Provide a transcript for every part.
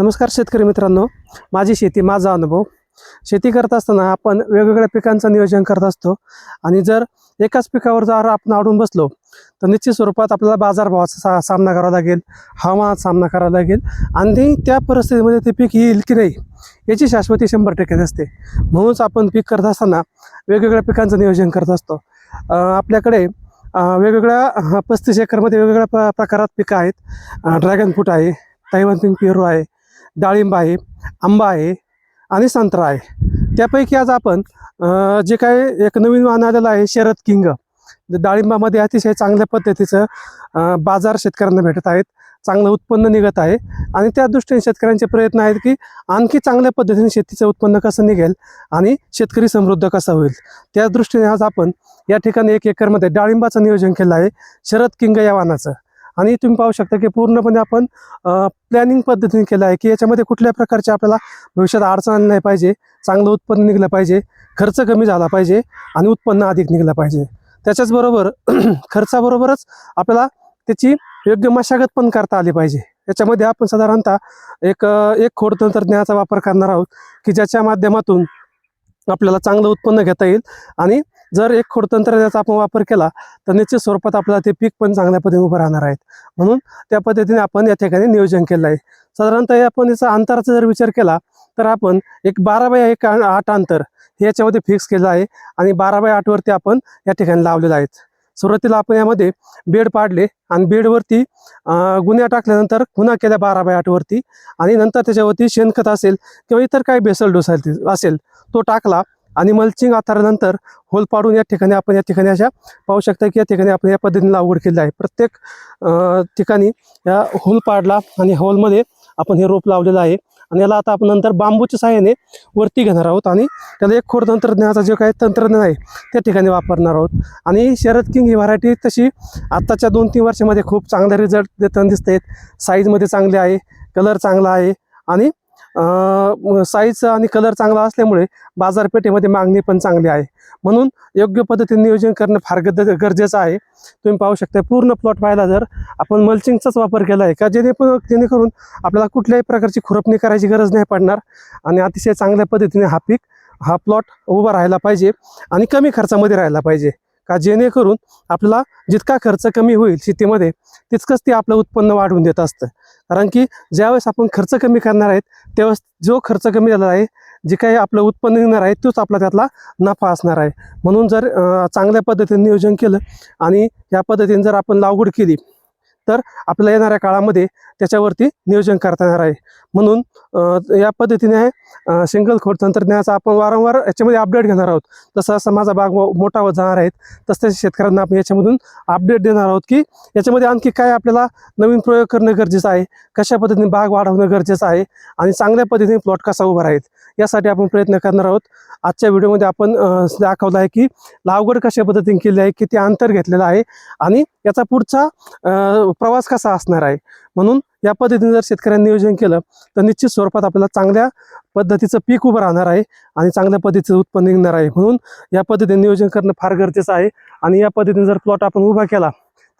नमस्कार शेतकरी मित्रांनो. माझी शेती माझा अनुभव. शेती करत असताना आपण वेगवेगळ्या पिकांचं नियोजन करत असतो. आणि जर एकाच पिकावर जर आपण अडून बसलो तर निश्चित स्वरूपात आपल्याला बाजारभावाचा सा सामना करावा लागेल हवामानाचा सामना करावा लागेल. आणि त्या परिस्थितीमध्ये ते पीक येईल की नाही याची शाश्वती शंभर टक्के नसते. म्हणूनच आपण पीक करत असताना वेगवेगळ्या पिकांचं नियोजन करत असतो. आपल्याकडे वेगवेगळ्या पस्तीस एकरमध्ये वेगवेगळ्या प प्रकारात पिकं आहेत. ड्रॅगन फ्रूट आहे तैवान पेरू आहे डाळिंब आहे आंबा आहे आणि संत्रा आहे. त्यापैकी आज आपण जे काय एक नवीन वाहन आलेलं आहे शरद किंग. डाळिंबामध्ये अतिशय चांगल्या पद्धतीचं बाजार शेतकऱ्यांना भेटत आहेत. चांगलं उत्पन्न निघत आहे. आणि त्या दृष्टीने शेतकऱ्यांचे प्रयत्न आहेत की आणखी चांगल्या पद्धतीने शेतीचं उत्पन्न कसं निघेल आणि शेतकरी समृद्ध कसा होईल. त्या दृष्टीने आज आपण या ठिकाणी एक एकरमध्ये डाळिंबाचं नियोजन केलं आहे. शरद किंग या वाहनाचं. आणि तुम्ही पाहू शकता की पूर्णपणे आपण प्लॅनिंग पद्धतीने केलं आहे की याच्यामध्ये कुठल्या प्रकारचे आपल्याला भविष्यात अडचण नाही पाहिजे चांगलं उत्पन्न निघलं पाहिजे खर्च कमी झाला पाहिजे आणि उत्पन्न अधिक निघलं पाहिजे. त्याच्याचबरोबर खर्चाबरोबरच आपल्याला त्याची योग्य मशागत पण करता आली पाहिजे. याच्यामध्ये आपण साधारणतः एक एक खोड तंत्रज्ञानाचा वापर करणार आहोत की ज्याच्या माध्यमातून आपल्याला चांगलं उत्पन्न घेता येईल आणि जर एक खोड तंत्रज्ञानाचा आपण वापर केला तर निश्चित स्वरूपात आपल्याला ते पीक पण चांगल्या पद्धतीने उभं राहणार आहेत. म्हणून त्या पद्धतीने आपण या ठिकाणी नियोजन केलं आहे. साधारणतः आपण याचा अंतराचा जर विचार केला तर आपण एक बारा बाय एक आठ अंतर हे याच्यामध्ये फिक्स केलं आहे आणि बारा बाय आठवरती आपण या ठिकाणी लावलेलं आहेत. सुरुवातीला आपण यामध्ये बेड पाडले आणि बेडवरती गुन्हा गुन्ह्या टाकल्यानंतर गुन्हा केल्या बारा बाय आठवरती आणि नंतर त्याच्यावरती शेणखत असेल किंवा इतर काही बेसल डोस असेल तो टाकला आणि मल्चिंग आथारानंतर होल पाडून या ठिकाणी आपण या ठिकाणी अशा पाहू शकता की या ठिकाणी आपण या पद्धतीने लागवड केली आहे. प्रत्येक ठिकाणी या होल पाडला आणि होलमध्ये आपण हे रोप लावलेलं आहे. आणि याला आता आपण नंतर बांबूच्या सहाय्याने वरती घेणार आहोत आणि त्याला एक खोड तंत्रज्ञानाचा जे काही तंत्रज्ञान आहे त्या ठिकाणी वापरणार आहोत. आणि शरद किंग ही व्हरायटी तशी आत्ताच्या दोन तीन वर्षामध्ये खूप चांगले रिझल्ट देताना दिसत आहेत साईजमध्ये चांगले आहे कलर चांगला आहे आणि साईज आणि कलर चांगला असल्यामुळे बाजारपेठेमध्ये मागणी पण चांगली आहे. म्हणून योग्य पद्धतीने नियोजन करणं फार गद गरजेचं आहे. तुम्ही पाहू शकता पूर्ण प्लॉट पाहायला जर आपण मल्चिंगचाच वापर केला आहे का? जेणे जेणेकरून आपल्याला कुठल्याही प्रकारची खुरपणी करायची गरज नाही पडणार आणि अतिशय चांगल्या पद्धतीने हा पीक हा प्लॉट उभा राहायला पाहिजे आणि कमी खर्चामध्ये राहायला पाहिजे. का? जेणेकरून आपल्याला जितका खर्च कमी होईल शेतीमध्ये तितकंच ते आपलं उत्पन्न वाढवून देत असतं. कारण की ज्यावेळेस आपण खर्च कमी करणार आहेत त्यावेळेस जो खर्च कमी झाला आहे जे काही आपलं उत्पन्न येणार आहे तोच आपला त्यातला नफा असणार आहे. म्हणून जर चांगल्या पद्धतीने नियोजन केलं आणि या पद्धतीने जर आपण लागवड केली तर आपल्याला येणाऱ्या काळामध्ये त्याच्यावरती नियोजन करता येणार आहे. म्हणून या पद्धतीने सिंगल खोड तंत्रज्ञानाचा आपण वारंवार याच्यामध्ये अपडेट घेणार आहोत. तसं असं माझा बाग मोठा होत जाणार आहेत तसं शेतकऱ्यांना आपण याच्यामधून अपडेट देणार आहोत की याच्यामध्ये आणखी काय आपल्याला नवीन प्रयोग करणं गरजेचं आहे कशा पद्धतीने बाग वाढवणं गरजेचं आहे आणि चांगल्या पद्धतीने प्लॉट कसा उभा राहील यासाठी आपण प्रयत्न करणार आहोत. आजच्या व्हिडिओमध्ये आपण दाखवलं आहे की लागवड कशा पद्धतीने केली आहे किती अंतर घेतलेलं आहे आणि याचा पुढचा प्रवास कसा असणार आहे? म्हणून या पद्धतीने जर शेतकऱ्यांनी नियोजन केलं तर निश्चित स्वरूपात आपल्याला चांगल्या पद्धतीचं पीक उभं राहणार आहे आणि चांगल्या पद्धतीचं उत्पन्न निघणार आहे. म्हणून या पद्धतीने नियोजन करणं फार गरजेचं आहे आणि या पद्धतीने जर प्लॉट आपण उभा केला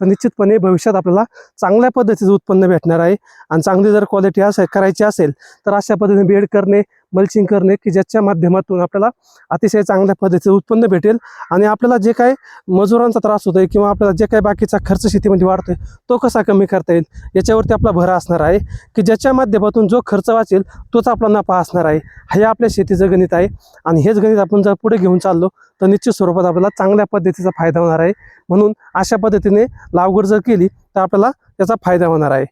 तर निश्चितपणे भविष्यात आपल्याला चांगल्या पद्धतीचं उत्पन्न भेटणार आहे. आणि चांगली जर क्वालिटी असेल करायची असेल तर अशा पद्धतीने बेड करणे मल्चिंग करणे की ज्याच्या माध्यमातून आपल्याला अतिशय चांगल्या पद्धतीचं उत्पन्न भेटेल आणि आपल्याला जे काय मजुरांचा त्रास होतोय किंवा आपल्याला जे काही बाकीचा खर्च शेतीमध्ये वाढतोय तो कसा कमी करता येईल याच्यावरती आपला भर असणार आहे की ज्याच्या माध्यमातून जो खर्च वाचेल तोच आपला नफा असणार आहे. हे आपल्या शेतीचं गणित आहे आणि हेच गणित आपण जर पुढे घेऊन चाललो तर निश्चित स्वरूपात आपल्याला चांगल्या पद्धतीचा फायदा होणार आहे. म्हणून अशा पद्धतीने लागवड जर केली तर आपल्याला त्याचा फायदा होणार आहे.